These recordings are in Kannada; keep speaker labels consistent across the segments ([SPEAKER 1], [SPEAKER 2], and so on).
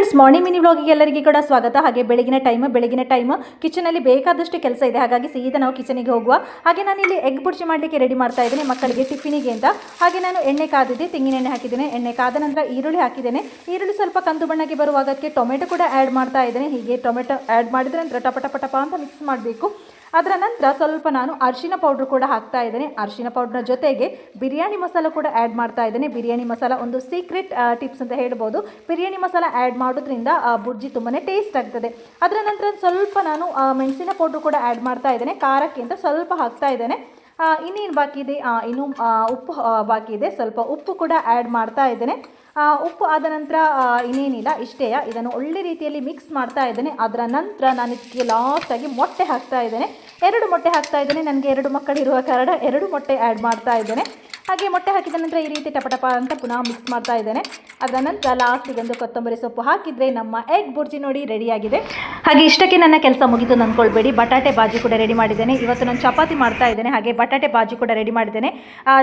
[SPEAKER 1] ಫ್ರೆಂಡ್ಸ್ ಮಾರ್ನಿಂಗ್ ಮಿನಿ ವ್ಲಾಗಿಗೆ ಎಲ್ಲರಿಗೂ ಕೂಡ ಸ್ವಾಗತ. ಹಾಗೆ ಬೆಳಗಿನ ಟೈಮ್ ಬೆಳಗಿನ ಟೈಮ್ ಕಿಚನಲ್ಲಿ ಬೇಕಾದಷ್ಟು ಕೆಲಸ ಇದೆ. ಹಾಗಾಗಿ ಸೀದಾ ನಾವು ಕಿಚನಿಗೆ ಹೋಗುವ. ಹಾಗೆ ನಾನು ಇಲ್ಲಿ ಎಗ್ ಬುರ್ಜಿ ಮಾಡಲಿಕ್ಕೆ ರೆಡಿ ಮಾಡ್ತಾ ಇದ್ದೀನಿ ಮಕ್ಕಳಿಗೆ ಟಿಫಿನಿಗೆ ಅಂತ. ಹಾಗೆ ನಾನು ಎಣ್ಣೆ ಕಾದಿದ್ದೆ, ತೆಂಗಿನ ಎಣ್ಣೆ ಹಾಕಿದ್ದೇನೆ. ಎಣ್ಣೆ ಕಾದ ನಂತರ ಈರುಳ್ಳಿ ಹಾಕಿದ್ದೇನೆ. ಈರುಳ್ಳಿ ಸ್ವಲ್ಪ ಕಂದು ಬಣ್ಣಕ್ಕೆ ಬರುವಾಗ ಅದಕ್ಕೆ ಟೊಮೆಟೊ ಕೂಡ ಆ್ಯಡ್ ಮಾಡ್ತಾ ಇದ್ದೇನೆ. ಹೀಗೆ ಟೊಮೆಟೊ ಆ್ಯಡ್ ಮಾಡಿದ್ರೆ ನಂತರ ಟಪ ಟಪ ಟಪ ಅಂತ ಮಿಕ್ಸ್ ಮಾಡಬೇಕು. ಅದರ ನಂತರ ಸ್ವಲ್ಪ ನಾನು ಅರಿಶಿನ ಪೌಡ್ರ್ ಕೂಡ ಹಾಕ್ತಾ ಇದ್ದೇನೆ. ಅರಿಶಿನ ಪೌಡ್ರ್ನ ಜೊತೆಗೆ ಬಿರಿಯಾನಿ ಮಸಾಲ ಕೂಡ ಆ್ಯಡ್ ಮಾಡ್ತಾ ಇದ್ದೇನೆ. ಬಿರಿಯಾನಿ ಮಸಾಲ ಒಂದು ಸೀಕ್ರೆಟ್ ಟಿಪ್ಸ್ ಅಂತ ಹೇಳ್ಬೋದು. ಬಿರಿಯಾನಿ ಮಸಾಲ ಆ್ಯಡ್ ಮಾಡೋದ್ರಿಂದ ಬುರ್ಜಿ ತುಂಬಾ ಟೇಸ್ಟ್ ಆಗ್ತದೆ. ಅದರ ನಂತರ ಸ್ವಲ್ಪ ನಾನು ಮೆಣಸಿನ ಪೌಡ್ರ್ ಕೂಡ ಆ್ಯಡ್ ಮಾಡ್ತಾ ಇದ್ದೇನೆ. ಖಾರಕ್ಕಿಂತ ಸ್ವಲ್ಪ ಹಾಕ್ತಾ ಇದ್ದೇನೆ. ಇನ್ನೇನು ಬಾಕಿ ಇದೆ? ಇನ್ನು ಉಪ್ಪು ಬಾಕಿ ಇದೆ. ಸ್ವಲ್ಪ ಉಪ್ಪು ಕೂಡ ಆ್ಯಡ್ ಮಾಡ್ತಾ ಇದ್ದೇನೆ. ಉಪ್ಪು ಆದ ನಂತರ ಇನ್ನೇನಿಲ್ಲ, ಇಷ್ಟೇ ಇದನ್ನು ಒಳ್ಳೆ ರೀತಿಯಲ್ಲಿ ಮಿಕ್ಸ್ ಮಾಡ್ತಾ ಇದ್ದೇನೆ. ಅದರ ನಂತರ ನಾನು ಇದಕ್ಕೆ ಲಾಸ್ಟಾಗಿ ಮೊಟ್ಟೆ ಹಾಕ್ತಾ ಇದ್ದೇನೆ. ಎರಡು ಮೊಟ್ಟೆ ಹಾಕ್ತಾ ಇದ್ದೇನೆ. ನನಗೆ ಎರಡು ಮಕ್ಕಳಿರುವ ಕಾರಣ ಎರಡು ಮೊಟ್ಟೆ ಆ್ಯಡ್ ಮಾಡ್ತಾ ಇದ್ದೇನೆ. ಹಾಗೆ ಮೊಟ್ಟೆ ಹಾಕಿದ ನಂತರ ಈ ರೀತಿ ಟಪಟಪ ಅಂತ ಪುನಃ ಮಿಕ್ಸ್ ಮಾಡ್ತಾ ಇದ್ದೇನೆ. ಅದರ ನಂತರ ಲಾಸ್ಟಿಗೆ ಒಂದು ಕೊತ್ತಂಬರಿ ಸೊಪ್ಪು ಹಾಕಿದರೆ ನಮ್ಮ ಎಗ್ ಬುರ್ಜಿ ನೋಡಿ ರೆಡಿಯಾಗಿದೆ ಹಾಗೆ ಇಷ್ಟಕ್ಕೆ ನನ್ನ ಕೆಲಸ ಮುಗಿದು ಅಂದ್ಕೊಳ್ಬೇಡಿ ಬಟಾಟೆ ಬಾಜಿ ಕೂಡ ರೆಡಿ ಮಾಡಿದ್ದೇನೆ. ಇವತ್ತು ನಾನು ಚಪಾತಿ ಮಾಡ್ತಾ ಇದ್ದೇನೆ. ಹಾಗೆ ಬಟಾಟೆ ಬಾಜಿ ಕೂಡ ರೆಡಿ ಮಾಡಿದ್ದೇನೆ.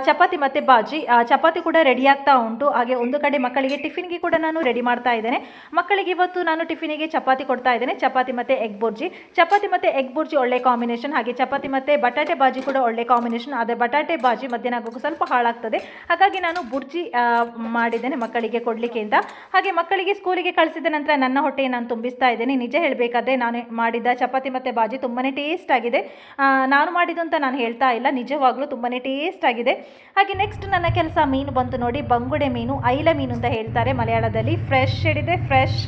[SPEAKER 1] ಚಪಾತಿ ಮತ್ತು ಬಾಜಿ. ಚಪಾತಿ ಕೂಡ ರೆಡಿ ಆಗ್ತಾ ಉಂಟು. ಹಾಗೆ ಒಂದು ಕಡೆ ಮಕ್ಕಳಿಗೆ ಟಿಫಿನ್ಗೆ ಕೂಡ ನಾನು ರೆಡಿ ಮಾಡ್ತಾ ಇದ್ದೇನೆ. ಮಕ್ಕಳಿಗೆ ಇವತ್ತು ನಾನು ಟಿಫಿನಿಗೆ ಚಪಾತಿ ಕೊಡ್ತಾ ಇದ್ದೇನೆ. ಚಪಾತಿ ಮತ್ತು ಎಗ್ ಬುರ್ಜಿ. ಚಪಾತಿ ಮತ್ತು ಎಗ್ ಬುರ್ಜಿ ಒಳ್ಳೆ ಕಾಂಬಿನೇಷನ್ ಹಾಗೆ ಚಪಾತಿ ಮತ್ತು ಬಟಾಟೆ ಬಾಜಿ ಕೂಡ ಒಳ್ಳೆ ಕಾಂಬಿನೇಷನ್ ಆದರೆ ಬಟಾಟೆ ಬಾಜಿ ಮಧ್ಯಾಹ್ನ ಸ್ವಲ್ಪ ಹಾಳಾಗ್ತದೆ. ಹಾಗಾಗಿ ನಾನು ಬುರ್ಜಿ ಮಾಡಿದ್ದೇನೆ ಮಕ್ಕಳಿಗೆ ಕೊಡಲಿಕ್ಕೆ ಅಂತ ಹಾಗೆ ಮಕ್ಕಳಿಗೆ ಸ್ಕೂಲಿಗೆ ಕಳಿಸಿದ ನಂತರ ನನ್ನ ಹೊಟ್ಟೆಗೆ ನಾನು ತುಂಬಿಸ್ತಾ ಇದ್ದೇನೆ. ನಿಜ ಹೇಳಬೇಕಾದ್ರೆ ನಾನು ಮಾಡಿದ ಚಪಾತಿ ಮತ್ತು ಬಾಜಿ ತುಂಬಾ ಟೇಸ್ಟ್ ಆಗಿದೆ. ನಾನು ಮಾಡಿದ್ದು ಅಂತ ನಾನು ಹೇಳ್ತಾ ಇಲ್ಲ. ನಿಜವಾಗ್ಲೂ ತುಂಬಾ ಟೇಸ್ಟ್ ಆಗಿದೆ. ಹಾಗೆ ನೆಕ್ಸ್ಟ್ ನನ್ನ ಕೆಲಸ ಮೀನು ಬಂತು ನೋಡಿ. ಬಂಗುಡೆ ಮೀನು, ಐಲ ಮೀನು ಅಂತ ಹೇಳ್ತಾರೆ ಮಲಯಾಳದಲ್ಲಿ. ಫ್ರೆಶ್ ಹಿಡಿದೆ ಫ್ರೆಶ್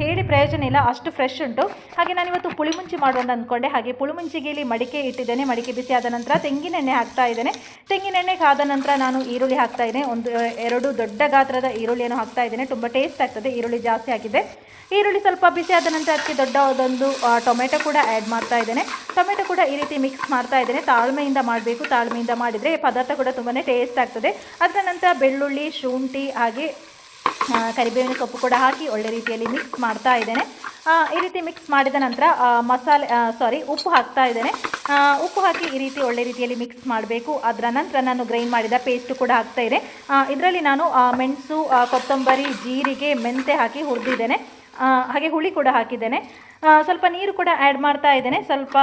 [SPEAKER 1] ಹೇಳಿ ಪ್ರಯೋಜನ ಇಲ್ಲ. ಅಷ್ಟು ಫ್ರೆಶ್ ಉಂಟು. ಹಾಗೆ ನಾನಿವತ್ತು ಪುಳಿಮುಂಚಿ ಮಾಡುವಂತ ಅಂದ್ಕೊಂಡೆ. ಹಾಗೆ ಪುಳಿಮುಂಚಿಗೆ ಇಲ್ಲಿ ಮಡಿಕೆ ಇಟ್ಟಿದ್ದೇನೆ. ಮಡಿಕೆ ಬಿಸಿ ಆದ ನಂತರ ತೆಂಗಿನೆಣ್ಣೆ ಹಾಕ್ತಾ ಇದ್ದೇನೆ. ತೆಂಗಿನೆಣ್ಣೆಗೆ ಆದ ನಂತರ ನಾನು ಈರುಳ್ಳಿ ಹಾಕ್ತಾ ಇದ್ದೇನೆ. ಒಂದು, ಎರಡು ದೊಡ್ಡ ಗಾತ್ರದ ಈರುಳ್ಳಿಯನ್ನು ಹಾಕ್ತಾ ಇದ್ದೇನೆ. ತುಂಬ ಟೇಸ್ಟ್ ಆಗ್ತದೆ. ಈರುಳ್ಳಿ ಜಾಸ್ತಿ ಹಾಕಿದೆ ಈರುಳ್ಳಿ ಸ್ವಲ್ಪ ಬಿಸಿ ಆದ ನಂತರ ಅದಕ್ಕೆ ದೊಡ್ಡದೊಂದು ಟೊಮೆಟೊ ಕೂಡ ಆ್ಯಡ್ ಮಾಡ್ತಾ ಇದ್ದೇನೆ. ಟೊಮೆಟೊ ಕೂಡ ಈ ರೀತಿ ಮಿಕ್ಸ್ ಮಾಡ್ತಾ ಇದ್ದೇನೆ. ತಾಳ್ಮೆಯಿಂದ ಮಾಡಬೇಕು. ತಾಳ್ಮೆಯಿಂದ ಮಾಡಿದರೆ ಪದಾರ್ಥ ಕೂಡ ತುಂಬಾ ಟೇಸ್ಟ್ ಆಗ್ತದೆ. ಅದರ ನಂತರ ಬೆಳ್ಳುಳ್ಳಿ, ಶುಂಠಿ, ಹಾಗೆ ಕರಿಬೇವಿನ ಸೊಪ್ಪು ಕೂಡ ಹಾಕಿ ಒಳ್ಳೆ ರೀತಿಯಲ್ಲಿ ಮಿಕ್ಸ್ ಮಾಡ್ತಾ ಇದ್ದೇನೆ. ಈ ರೀತಿ ಮಿಕ್ಸ್ ಮಾಡಿದ ನಂತರ ಮಸಾಲೆ ಸಾರಿ ಉಪ್ಪು ಹಾಕ್ತಾ ಇದ್ದೇನೆ. ಉಪ್ಪು ಹಾಕಿ ಈ ರೀತಿ ಒಳ್ಳೆ ರೀತಿಯಲ್ಲಿ ಮಿಕ್ಸ್ ಮಾಡಬೇಕು. ಅದರ ನಂತರ ನಾನು ಗ್ರೈಂಡ್ ಮಾಡಿದ ಪೇಸ್ಟು ಕೂಡ ಹಾಕ್ತಾ ಇದೆ ಇದರಲ್ಲಿ ನಾನು ಮೆಣಸು ಕೊತ್ತಂಬರಿ, ಜೀರಿಗೆ, ಮೆಂತೆ ಹಾಕಿ ಹುರಿದಿದ್ದೇನೆ. ಹಾಗೆ ಹುಳಿ ಕೂಡ ಹಾಕಿದ್ದೇನೆ. ಸ್ವಲ್ಪ ನೀರು ಕೂಡ ಆ್ಯಡ್ ಮಾಡ್ತಾ ಇದ್ದೇನೆ. ಸ್ವಲ್ಪ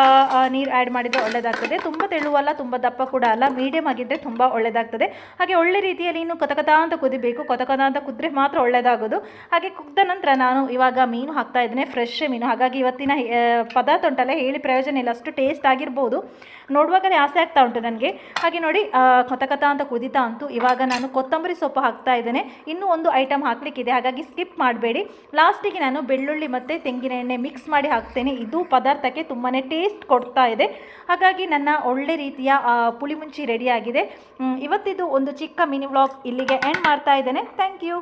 [SPEAKER 1] ನೀರು ಆ್ಯಡ್ ಮಾಡಿದರೆ ಒಳ್ಳೆಯದಾಗ್ತದೆ ತುಂಬ ತೆಳುವಲ್ಲ ತುಂಬ ದಪ್ಪ ಕೂಡ ಅಲ್ಲ. ಮೀಡಿಯಮ್ ಆಗಿದ್ದರೆ ತುಂಬ ಒಳ್ಳೆಯದಾಗ್ತದೆ ಹಾಗೆ ಒಳ್ಳೆ ರೀತಿಯಲ್ಲಿ ಇನ್ನು ಕೊತಕತ ಅಂತ ಕುದಿಬೇಕು. ಕೊತಕತ ಅಂತ ಕುದ್ರೆ ಮಾತ್ರ ಒಳ್ಳೆಯದಾಗೋದು ಹಾಗೆ ಕುಗ್ದ ನಂತರ ನಾನು ಇವಾಗ ಮೀನು ಹಾಕ್ತಾ ಇದ್ದೇನೆ. ಫ್ರೆಶ್ ಮೀನು. ಹಾಗಾಗಿ ಇವತ್ತಿನ ಪದಾರ್ಥ ಉಂಟಲ್ಲ ಹೇಳಿ ಪ್ರಯೋಜನ ಇಲ್ಲ. ಅಷ್ಟು ಟೇಸ್ಟ್ ಆಗಿರ್ಬೋದು. ನೋಡುವಾಗಲೇ ಆಸೆ ಆಗ್ತಾ ಉಂಟು ನನಗೆ. ಹಾಗೆ ನೋಡಿ ಕೊತಕತ ಅಂತ ಕುದಿತಾ ಅಂತೂ ಇವಾಗ ನಾನು ಕೊತ್ತಂಬರಿ ಸೊಪ್ಪು ಹಾಕ್ತಾ ಇದ್ದೇನೆ. ಇನ್ನೂ ಒಂದು ಐಟಮ್ ಹಾಕ್ಲಿಕ್ಕಿದೆ. ಹಾಗಾಗಿ ಸ್ಕಿಪ್ ಮಾಡಬೇಡಿ. ಲಾಸ್ಟಿಗೆ ನಾನು ಬೆಳ್ಳುಳ್ಳಿ ಮತ್ತು ತೆಂಗಿನ ಎಣ್ಣೆ ಮಿಕ್ಸ್ ಮಾಡಿ ಹಾಕ್ತೇನೆ. ಇದು ಪದಾರ್ಥಕ್ಕೆ ತುಂಬಾ ಟೇಸ್ಟ್ ಕೊಡ್ತಾ ಇದೆ. ಹಾಗಾಗಿ ನನ್ನ ಒಳ್ಳೆ ರೀತಿಯ ಪುಳಿಮುಂಚಿ ರೆಡಿಯಾಗಿದೆ ಇವತ್ತಿದ್ದು ಇವತ್ತಿದು ಒಂದು ಚಿಕ್ಕ ಮಿನಿ ವ್ಲಾಗ್ ಇಲ್ಲಿಗೆ ಎಂಡ್ ಮಾಡ್ತಾ ಇದ್ದೇನೆ. Thank you